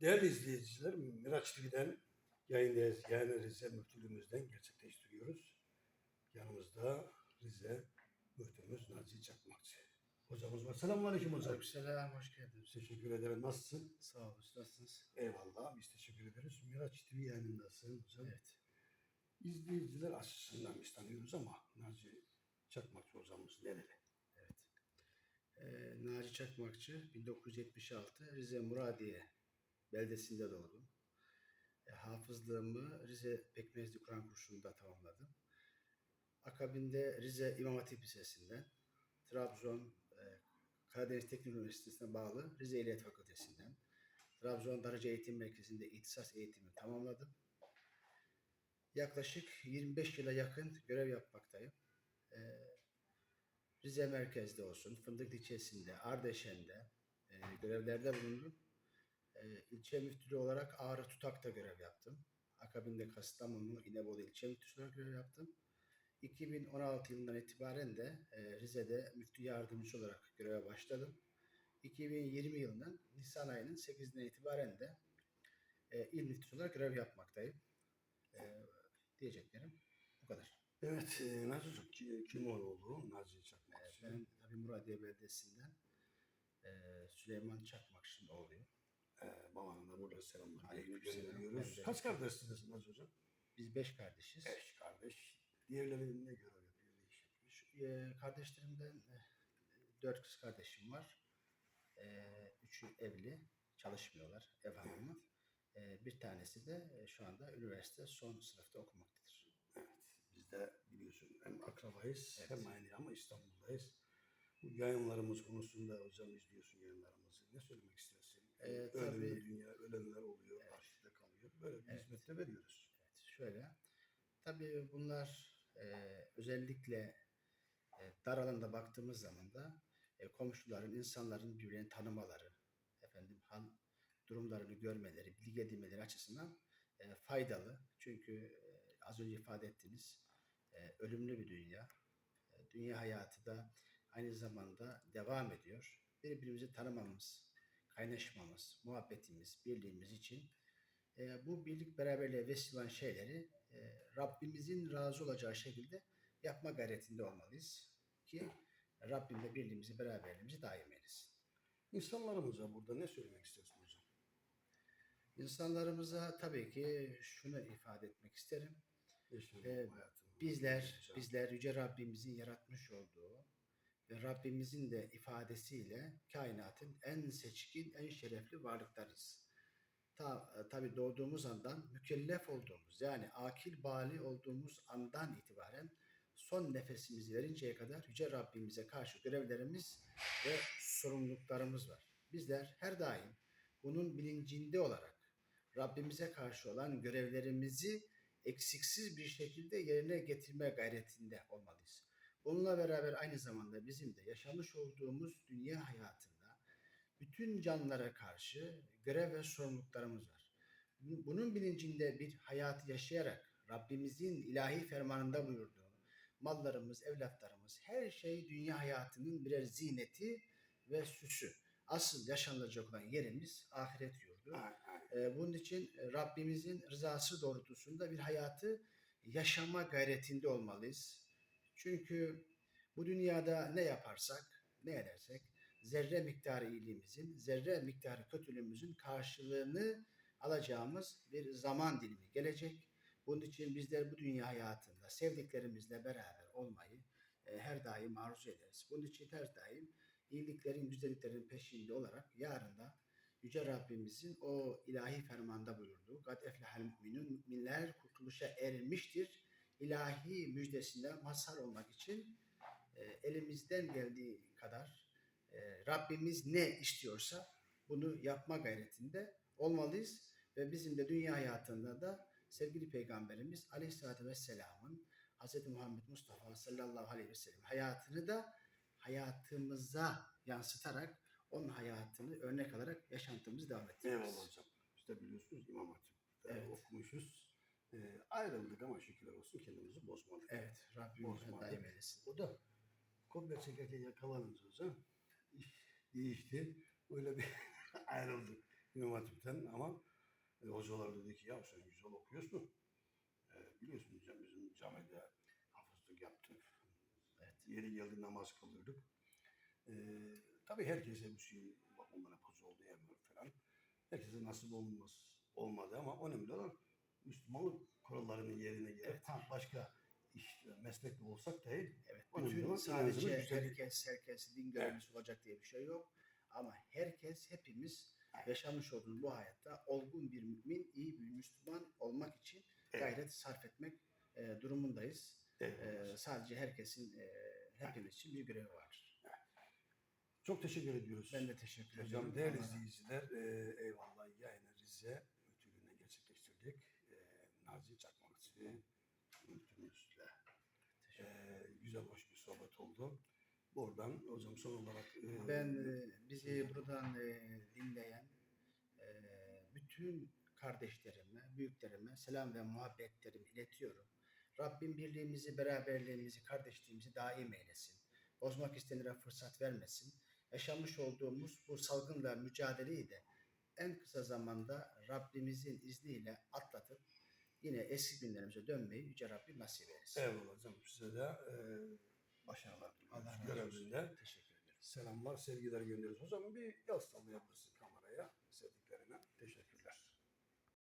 Değerli izleyiciler, Miraç TV'den yayındayız. Yani Rize Müftülüğümüzden gerçekleştiriyoruz. Yanımızda Rize Müftümüz Naci Çakmakçı. Hocamız var. Selamünaleyküm hocam. Aleykümselam, hoş geldiniz. Teşekkür ederim. Nasılsın? Sağ olun, nasılsınız? Eyvallah. Biz teşekkür ederiz. Miraç TV yayınındasın hocam. Evet. İzleyiciler açısından biz tanıyoruz ama Naci Çakmakçı hocamız nereli? Evet. Ee, Naci Çakmakçı, 1976 Rize Muradiye beldesinde doğdum. E, hafızlığımı Rize Pekmezli Kur'an kursunda tamamladım. Akabinde Rize İmam Hatip Lisesi'nden, Trabzon e, Karadeniz Teknik Üniversitesi'ne bağlı Rize İlahiyat Fakültesinden, Trabzon Darıca Eğitim Merkezi'nde ihtisas eğitimimi tamamladım. Yaklaşık 25 yıla yakın görev yapmaktayım. Ee, Rize merkezde olsun, Fındık ilçesinde, Ardeşen'de e, görevlerde bulundum. E, ilçe müftülüğü olarak Ağrı Tutak'ta görev yaptım. Akabinde Kastamonu, İnebolu ilçe müftüsü olarak görev yaptım. 2016 yılından itibaren de e, Rize'de müftü yardımcısı olarak göreve başladım. 2020 yılından Nisan ayının 8'inden itibaren de e, il müftüsü olarak görev yapmaktayım. E, diyeceklerim bu kadar. Evet, e, ki- kim oldu? Naci Ee, Çakmakçı. Ben tabii Muradiye Belediyesi'nden e, Süleyman Çakmakçı'nın oğluyum. Ee, babana da burada selamlar Aleykümselam. gönderiyoruz. Kaç kardeşsiniz Naci Hocam? Biz beş kardeşiz. Beş kardeş. Diğerleri ne görev yapıyor, ne iş yapıyor? Şu, e, kardeşlerimden e, dört kız kardeşim var. E, üçü evli, çalışmıyorlar, ev hanımı. E, bir tanesi de e, şu anda üniversite son sınıfta okumaktadır. Evet, biz de biliyorsun hem akrabayız Evet. hem aynı ama İstanbul'dayız. Bu yayınlarımız konusunda hocam izliyorsun yayınlarımızı. Ne söylemek istersin? Ee, Ölenler tabii- dünya, ölenler oluyor, Evet. arşivde kalıyor. Böyle bir Evet. hizmette veriyoruz. Evet, şöyle. Tabii bunlar e, özellikle e, dar alanda baktığımız zaman da e, komşuların, insanların birbirlerini tanımaları, efendim hal durumlarını görmeleri, bilgi edinmeleri açısından e, faydalı. Çünkü e, az önce ifade ettiniz, e, ölümlü bir dünya. E, dünya hayatı da aynı zamanda devam ediyor. Birbirimizi tanımamız, kaynaşmamız, muhabbetimiz, birliğimiz için e, bu birlik beraberliğe vesile olan şeyleri e, Rabbimizin razı olacağı şekilde yapma gayretinde olmalıyız ki Rabbim de birliğimizi, beraberliğimizi daim eylesin. İnsanlarımıza burada ne söylemek istersin hocam? İnsanlarımıza tabii ki şunu ifade etmek isterim. Ee, Bizler, bizler Yüce Rabbimizin yaratmış olduğu Rabbimizin de ifadesiyle kainatın en seçkin, en şerefli varlıklarız. Ta, tabi doğduğumuz andan mükellef olduğumuz yani akil bali olduğumuz andan itibaren son nefesimizi verinceye kadar Yüce Rabbimize karşı görevlerimiz ve sorumluluklarımız var. Bizler her daim bunun bilincinde olarak Rabbimize karşı olan görevlerimizi eksiksiz bir şekilde yerine getirme gayretinde olmalıyız. Bununla beraber aynı zamanda bizim de yaşamış olduğumuz dünya hayatında bütün canlılara karşı görev ve sorumluluklarımız var. Bu- Bunun bilincinde bir hayatı yaşayarak Rabbimizin ilahi fermanında buyurduğu mallarımız, evlatlarımız, her şey dünya hayatının birer zineti ve süsü. Asıl yaşanılacak olan yerimiz ahiret yurdu. Ee, bunun için Rabbimizin rızası doğrultusunda bir hayatı yaşama gayretinde olmalıyız. Çünkü bu dünyada ne yaparsak, ne edersek zerre miktarı iyiliğimizin, zerre miktarı kötülüğümüzün karşılığını alacağımız bir zaman dilimi gelecek. Bunun için bizler bu dünya hayatında sevdiklerimizle beraber olmayı e, her daim arzu ederiz. Bunun için her daim iyiliklerin, güzelliklerin peşinde olarak yarın da Yüce Rabbimizin o ilahi fermanda buyurduğu "Kad eflehal müminun müminler kurtuluşa ermiştir." İlahi müjdesine mazhar olmak için e, elimizden geldiği kadar e, Rabbimiz ne istiyorsa bunu yapma gayretinde olmalıyız ve bizim de dünya hayatında da sevgili Peygamberimiz Aleyhisselatü Vesselam'ın Hz. Muhammed Mustafa sallallahu aleyhi ve sellem hayatını da hayatımıza yansıtarak onun hayatını örnek alarak yaşantımızı devam ettiriyoruz. Eyvallah hocam. De biliyorsunuz İmam Hatip'te Evet. okumuşuz. Ee, ayrıldık ama şükürler olsun kendimizi bozmadık. Evet, Rabbim Bozmadık. daim eylesin. O da komple çekerken yakalanınca hocam iş değişti. Öyle bir ayrıldık. İmam Hatip'ten ama e, hocalar dedi ki ya sen güzel okuyorsun. E, biliyorsun hocam bizim camide hafızlık yaptık. Evet. Yeri geldi namaz kılıyorduk. E, tabii herkese bir şey hep hoca oldu emir falan. Herkese nasip olmaz, olmadı ama önemli olan Müslümanlık kurallarının yerine gelip Evet. ha, başka iş, meslekte olsak dahi Evet, bütün sadece herkes herkes din görevlisi olacak diye bir şey yok. Ama herkes, hepimiz Evet. yaşamış olduğumuz bu hayatta olgun bir mümin, iyi bir Müslüman olmak için Evet. gayret sarf etmek e, durumundayız. Eyvallah. E, sadece herkesin, e, hepimiz için bir görevi var. Çok teşekkür ediyoruz. Ben de teşekkür ederim. Hocam değerli izleyiciler, e, eyvallah yayını Rize. E, Nazi Çakmakçı Müftümüzle e, güzel hoş bir sohbet oldu. Buradan hocam son olarak e, Ben e, bizi buradan e, dinleyen e, bütün kardeşlerime, büyüklerime selam ve muhabbetlerimi iletiyorum. Rabbim birliğimizi, beraberliğimizi, kardeşliğimizi daim eylesin. Bozmak istenire fırsat vermesin. Yaşamış olduğumuz bu salgınla mücadeleyi de en kısa zamanda Rabbimizin izniyle atlatıp yine eski günlerimize dönmeyi Yüce Rabbim nasip eylesin. eyvallah hocam size de e, başarılar diliyoruz. Görevinde Teşekkür ederim. selamlar, sevgiler gönderiyoruz. Hocam bir yaz sallayabilirsin kameraya sevdiklerine. Teşekkürler.